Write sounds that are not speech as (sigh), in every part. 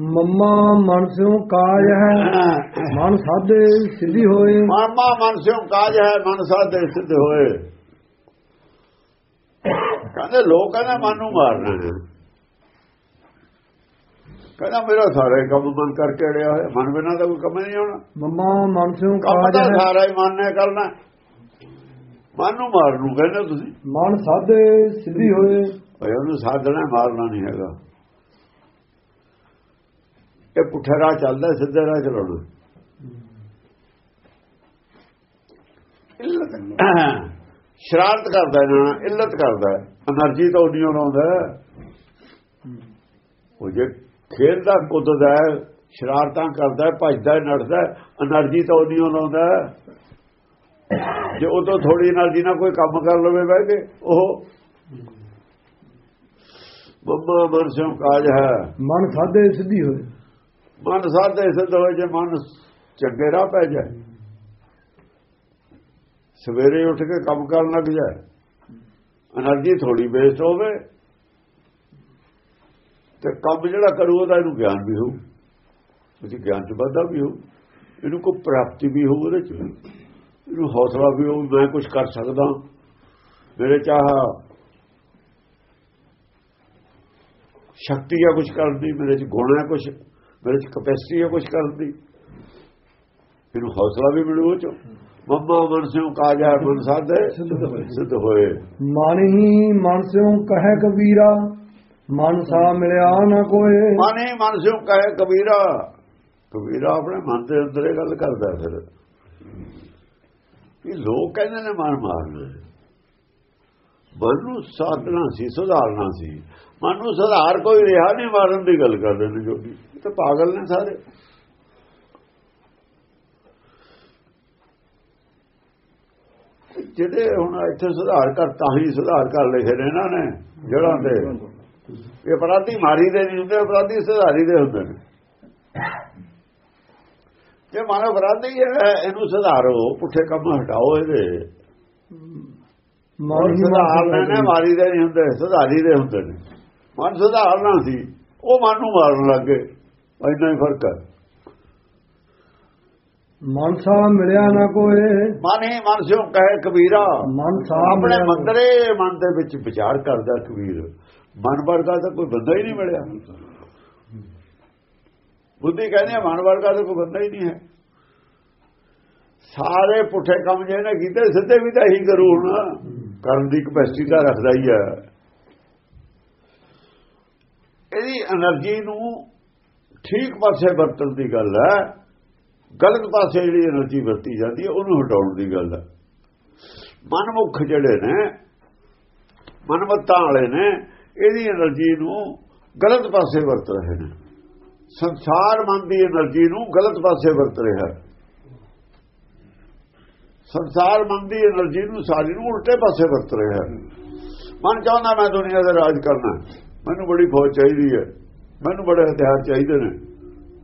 ਮੰਮਾ ਮਨ ਸਿਉ ਕਾਜ ਹੈ ਮਨ ਸਾਧੇ ਸਿੱਧੀ ਹੋਏ। ਮਨਮਾ ਮਨ ਸਿਉ ਕਾਜ ਹੈ ਮਨ ਸਾਧੇ ਸਿੱਧ ਹੋਏ। ਕਹਿੰਦੇ ਲੋਕ ਕਹਿੰਦੇ ਮਨ ਨੂੰ ਮਾਰਨਾ ਕਹਿੰਦਾ ਮੇਰਾ ਸਾਰਾ ਕੰਮ ਮਨ ਕਰਕੇ ਅੜਿਆ ਹੋਇਆ ਮਨ ਬਿਨਾਂ ਤਾਂ ਕੋਈ ਕੰਮ ਨਹੀਂ ਹੋਣਾ। ਮੰਮਾ ਮਨ ਸਿਉ ਕਾਜ ਹੈ। ਸਾਰਾ ਹੀ ਮਨ ਨੇ ਕਰਨਾ। ਮਨ ਨੂੰ ਮਾਰਨ ਨੂੰ ਕਹਿੰਦੇ ਤੁਸੀਂ। ਮਨ ਸਾਧੇ ਸਿੱਧੀ ਹੋਏ। ਭਈ ਉਹਨੂੰ ਸਾਧਣਾ ਮਾਰਨਾ ਨਹੀਂ ਹੈਗਾ। ਇਹ ਪੁੱਠਾ ਰਾਹ ਚੱਲਦਾ ਸਿੱਧਾ ਰਾਹ ਚਲਾਉਣਾ (coughs) ਸ਼ਰਾਰਤ ਕਰਦਾ ਨਾ ਇਲਤ ਕਰਦਾ। ਅਨਰਜੀ ਤਾਂ ਉਡੀਆਂ ਲਾਉਂਦਾ ਉਹ ਜੇ ਖੇਡਦਾ ਕੁੱਦਦਾ ਸ਼ਰਾਰਤਾਂ ਕਰਦਾ ਭੱਜਦਾ ਨੱਠਦਾ ਅਨਰਜੀ ਤਾਂ ਉਡੀਆਂ ਲਾਉਂਦਾ ਜੇ ਉਹ ਤੋਂ ਥੋੜੀ એનર્ਜੀ ਨਾਲ ਕੋਈ ਕੰਮ ਕਰ ਲਵੇ ਬਹਿ ਕੇ ਉਹ ਬੰਮਾ ਮਨ ਕਾਜ ਹੈ। ਮਨ ਸਾਦੇ ਸਿੱਧੀ ਹੋਏ। ਮਨ ਸਾਧੇ ਸਿੱਧ ਹੋਏ ਜੇ ਮਨ ਚੰਗੇ ਰਾਹ ਪੈ ਜਾਏ। ਸਵੇਰੇ ਉੱਠ ਕੇ ਕੰਮ ਕਰਨ ਲੱਗ ਜਾਏ। એનર્ਜੀ ਥੋੜੀ ਵੇਸਟ ਹੋਵੇ ਤੇ ਕੰਮ ਜਿਹੜਾ ਕਰੂ ਉਹਦਾ ਇਹਨੂੰ ਗਿਆਨ ਵੀ ਹੋਊ। ਉਹਦੀ ਗਿਆਨ ਚ ਵਾਧਾ ਵੀ ਹੋਊ। ਇਹਨੂੰ ਕੋ ਪ੍ਰਾਪਤੀ ਵੀ ਹੋਊ ਉਹਦੇ ਚ। ਇਹਨੂੰ ਹੌਸਲਾ ਵੀ ਹੋਊ, ਮੈਂ ਕੁਝ ਕਰ ਸਕਦਾ। ਮੇਰੇ ਚਾਹ ਸ਼ਕਤੀ ਆ ਕੁਝ ਕਰਨ ਦੀ, ਮੇਰੇ ਚ ਗੁਣ ਹੈ ਕੁਝ ਮੇਰੇ ਚ ਕਪੈਸਿਟੀ ਹੈ ਕੁਝ ਕਰਨ ਦੀ। ਇਹਨੂੰ ਹੌਸਲਾ ਵੀ ਮਿਲੂ ਚੋਂ। ਮੰਮਾ ਮਨ ਸਿਉ ਕਾਜਾ ਮਨ ਸਾਧੇ ਸਿੱਧ ਹੋਏ। ਮਨ ਹੀ ਮਨ ਸਿਉ ਕਹੈ ਕਬੀਰਾ ਮਨ ਸਾ ਮਿਲਿਆ ਨਾ ਕੋਏ। ਮਨ ਹੀ ਮਨ ਸਿਉ ਕਹੇ ਕਬੀਰਾ। ਕਬੀਰਾ ਆਪਣੇ ਮਨ ਦੇ ਅੰਦਰ ਇਹ ਗੱਲ ਕਰਦਾ ਫਿਰ। ਇਹ ਲੋਕ ਕਹਿੰਦੇ ਨੇ ਮਨ ਮਾਰਨਾ। ਮਨ ਨੂੰ ਸਾਧਨਾ ਸੀ ਸੁਧਾਰਨਾ ਸੀ। ਮਨ ਨੂੰ ਸੁਧਾਰ ਕੋਈ ਰਿਹਾ ਨਹੀਂ ਮਾਰਨ ਦੀ ਗੱਲ ਕਰਦੇ ਨੇ ਜੋਗੀ ਇਹ ਤਾਂ ਪਾਗਲ ਨੇ ਸਾਰੇ। ਜਿਹੜੇ ਹੁਣ ਇੱਥੇ ਸੁਧਾਰ ਕਰ ਤਾਂ ਹੀ ਸੁਧਾਰ ਕਰ ਲਿਖੇ ਨੇ ਇਹਨਾਂ ਨੇ ਜੜਾਂ ਤੇ। ਇਹ ਅਪਰਾਧੀ ਮਾਰੀ ਦੇ ਨਹੀਂ ਹੁੰਦੇ ਅਪਰਾਧੀ ਸੁਧਾਰੀ ਦੇ ਹੁੰਦੇ ਨੇ। ਜੇ ਮਨ ਅਪਰਾਧੀ ਹੈ ਇਹਨੂੰ ਸੁਧਾਰੋ ਪੁੱਠੇ ਕੰਮ ਹਟਾਓ ਇਹਦੇ। ਸਿਉ ਨੇ ਮਾਰੀ ਦੇ ਨਹੀਂ ਹੁੰਦੇ ਸੁਧਾਰੀ ਦੇ ਹੁੰਦੇ ਨੇ। ਮਨ ਸੁਧਾਰਨਾ ਸੀ। ਉਹ ਮਨ ਨੂੰ ਮਾਰਨ ਲੱਗੇ ਇੰਨਾ ਹੀ ਫ਼ਰਕ ਹੈ। ਮਨ ਸਾ ਮਿਲਿਆ ਨਾ ਕੋਏ ਮਨ ਹੀ ਮਨ ਸਿਓ ਕਹੇ ਕਬੀਰਾ। ਮਨ ਸਾ ਆਪਣੇ ਮੰਦਰੇ ਮਨ ਦੇ ਵਿੱਚ ਵਿਚਾਰ ਕਰਦਾ ਕਬੀਰ। ਮਨ ਵਰਗਾ ਤਾਂ ਕੋਈ ਬੰਦਾ ਹੀ ਨਹੀਂ ਮਿਲਿਆ। ਬੁੱਧੀ ਕਹਿੰਦੀ ਹੈ ਮਨ ਵਰਗਾ ਤਾਂ ਕੋਈ ਬੰਦਾ ਹੀ ਨਹੀਂ ਹੈ। ਸਾਰੇ ਪੁੱਠੇ ਕੰਮ ਜਿਹਨੇ ਕੀਤੇ ਸਿੱਧੇ ਵੀ ਤਾਂ ਇਹੀ ਕਰੂ ਹੁਣ ਕਰਨ ਦੀ ਕਪੈਸਿਟੀ ਤਾਂ ਰੱਖਦਾ ਹੀ ਹੈ। ਇਹਦੀ એનર્ਜੀ ਨੂੰ ਠੀਕ ਪਾਸੇ ਵਰਤਣ ਦੀ ਗੱਲ ਹੈ। ਗਲਤ ਪਾਸੇ ਜਿਹੜੀ એનર્ਜੀ ਵਰਤੀ ਜਾਂਦੀ ਹੈ, ਉਹਨੂੰ ਹਟਾਉਣ ਦੀ ਗੱਲ ਹੈ। ਮਨਮੁਖ ਜਿਹੜੇ ਨੇ, ਮਨਮਤਾਂ ਵਾਲੇ ਨੇ, ਇਹਦੀ એનર્ਜੀ ਨੂੰ ਗਲਤ ਪਾਸੇ ਵਰਤ ਰਹੇ ਨੇ। ਸੰਸਾਰ ਮਨ ਦੀ એનર્ਜੀ ਨੂੰ ਗਲਤ ਪਾਸੇ ਵਰਤ ਰਿਹਾ ਹੈ। ਸੰਸਾਰ ਮਨ ਦੀ એનર્ਜੀ ਨੂੰ ਸਾਰੀ ਨੂੰ ਉਲਟੇ ਪਾਸੇ ਵਰਤ ਰਿਹਾ ਹੈ। ਮਨ ਚਾਹੁੰਦਾ ਮੈਂ ਦੁਨੀਆ ਦੇ ਰਾਜ ਕਰਨਾ ਮੈਨੂੰ ਬੜੀ ਫੌਜ ਚਾਹੀਦੀ ਹੈ। ਮੈਨੂੰ ਬੜੇ ਹਥਿਆਰ ਚਾਹੀਦੇ ਨੇ।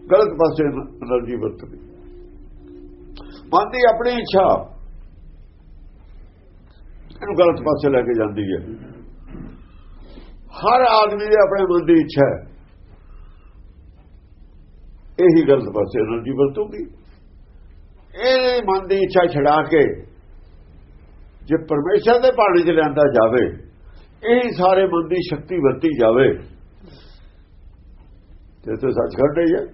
ਗਲਤ ਪਾਸੇ એનર્ਜੀ ਵਰਤਦੀ। ਮਨ ਦੀ ਆਪਣੀ ਇੱਛਾ। ਇਹਨੂੰ ਗਲਤ ਪਾਸੇ ਲੈ ਕੇ ਜਾਂਦੀ ਹੈ। ਹਰ ਆਦਮੀ ਦੇ ਆਪਣੇ ਮਨ ਦੀ ਇੱਛਾ ਹੈ। ਇਹੀ ਗਲਤ ਪਾਸੇ એનર્ਜੀ ਵਰਤੂਗੀ। ਇਹ ਮਨ ਦੀ ਇੱਛਾ ਛਡਾ ਕੇ ਜੇ ਪਰਮੇਸ਼ਰ ਦੇ ਪਾਣੀ 'ਚ ਲੈਂਦਾ ਜਾਵੇ ਇਹ ਸਾਰੇ ਮਨ ਦੀ ਸ਼ਕਤੀ ਵਰਤੀ ਜਾਵੇ। ਤੇ ਤੇ ਸੱਚ ਕਰਦੇ ਹੀ ਹੈ।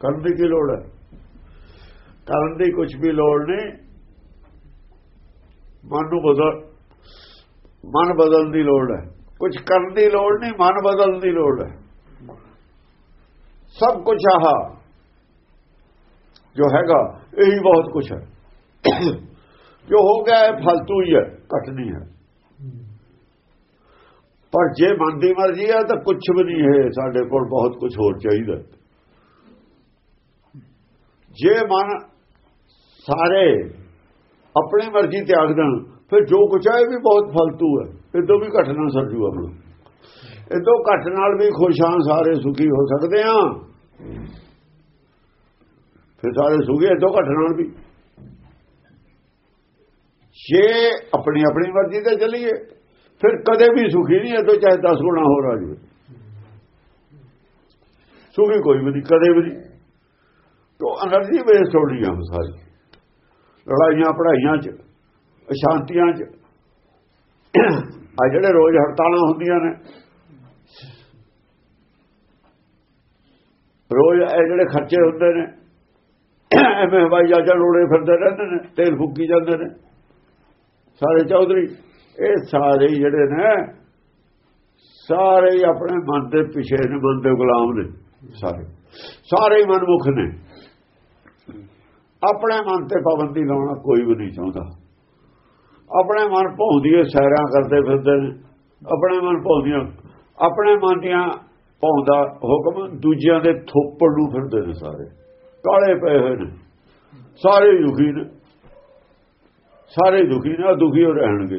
ਕਰਨ ਦੀ ਕੀ ਲੋੜ ਹੈ? ਕਰਨ ਦੀ ਕੁਝ ਵੀ ਲੋੜ ਨਹੀਂ। ਮਨ ਨੂੰ ਬਦਲ, ਮਨ ਬਦਲਣ ਦੀ ਲੋੜ ਹੈ। ਕੁਝ ਕਰਨ ਦੀ ਲੋੜ ਨਹੀਂ, ਮਨ ਬਦਲਣ ਦੀ ਲੋੜ ਹੈ। ਸਭ ਕੁਝ ਆਹ ਜੋ ਹੈਗਾ, ਇਹੀ ਬਹੁਤ ਕੁਝ ਹੈ। ਜੋ ਹੋ ਗਿਆ ਹੈ ਫालतू ਹੀ ਹੈ ਘਟ ਨਹੀਂ ਹੈ। ਪਰ ਜੇ ਮਨ ਦੀ ਮਰਜ਼ੀ ਹੈ ਤਾਂ ਕੁਝ ਵੀ ਨਹੀਂ ਹੈ ਸਾਡੇ ਕੋਲ ਬਹੁਤ ਕੁਝ ਹੋਰ ਚਾਹੀਦਾ। ਜੇ ਮਨ ਸਾਰੇ ਆਪਣੀ ਮਰਜ਼ੀ ਤਿਆਗ ਦੇਣ, ਫਿਰ ਜੋ ਕੁਝ ਹੈ ਇਹ ਵੀ ਬਹੁਤ ਫਲਤੂ ਹੈ। ਇਦੋਂ ਵੀ ਘਟ ਨਾ ਸਰਜੂ ਆਪਣਾ। ਇਦੋਂ ਘਟ ਨਾਲ ਵੀ ਖੁਸ਼ਾਂ ਸਾਰੇ ਸੁਖੀ ਹੋ ਸਕਦੇ ਆ ਫਿਰ ਸਾਰੇ ਸੁਖੀ ਇਦੋਂ ਘਟ ਨਾਲ ਵੀ। ਜੇ ਆਪਣੀ ਆਪਣੀ ਮਰਜ਼ੀ ਤੇ ਚੱਲੀਏ, ਫਿਰ ਕਦੇ ਵੀ ਸੁਖੀ ਨਹੀਂ ਅਦੋਂ ਚਾਹੇ 10 ਗੁਣਾ ਹੋਰ ਆ ਜਾਵੇ। ਸੁਖੀ ਕੋਈ ਵੀ ਨਹੀਂ, ਕਦੇ ਵੀ ਨਹੀਂ। ਤੋ એનર્ਜੀ ਵੇਸਟ ਹੋ ਰਹੀਆਂ ਸਾਰੀ। ਲੜਾਈਆਂ ਪੜਾਈਆਂ ਚ, ਅਸ਼ਾਂਤੀਆਂ ਚ। ਆ ਜਿਹੜੇ ਰੋਜ਼ ਹੜਤਾਲਾਂ ਹੁੰਦੀਆਂ ਨੇ, ਰੋਜ਼ ਇਹ ਜਿਹੜੇ ਖਰਚੇ ਹੁੰਦੇ ਨੇ, ਐਵੇਂ ਹਵਾਈ ਜਹਾਜ਼ਾਂ ਲੋੜੇ ਫਿਰਦੇ ਰਹਿੰਦੇ ਨੇ, ਤੇਲ ਫੁੱਕੀ ਜਾਂਦੇ ਨੇ। ਸਾਰੇ ਚੌਧਰੀ, ਇਹ ਸਾਰੇ ਜਿਹੜੇ ਨੇ, ਸਾਰੇ ਆਪਣੇ ਮਨ ਦੇ ਪਿਛੇ ਨੇ, ਮਨ ਦੇ ਗੁਲਾਮ ਨੇ, ਸਾਰੇ। ਸਾਰੇ ਹੀ ਮਨਮੁਖ ਨੇ। ਆਪਣੇ ਮਨ ਤੇ ਪਾਬੰਦੀ ਲਾਉਣਾ ਕੋਈ ਵੀ ਨਹੀਂ ਚਾਹੁੰਦਾ। ਆਪਣੇ ਮਨ ਭੌਂਦੀਏ ਸੈਰਾਂ ਕਰਦੇ ਫਿਰਦੇ ਨੇ। ਆਪਣੇ ਮਨ ਭੌਂਦੀਆਂ ਆਪਣੇ ਮਨ ਦੀਆਂ ਭੌਂਦਾ ਹੁਕਮ ਦੂਜਿਆਂ ਦੇ ਥੋਪੜ ਨੂੰ ਫਿਰਦੇ ਨੇ ਸਾਰੇ। ਕਾਲੇ ਪਏ ਹੋਏ ਨੇ। ਸਾਰੇ ਦੁਖੀ ਨੇ। ਸਾਰੇ ਦੁਖੀ ਨੇ ਉਹ ਦੁਖੀ ਹੋ ਰਹਿਣਗੇ।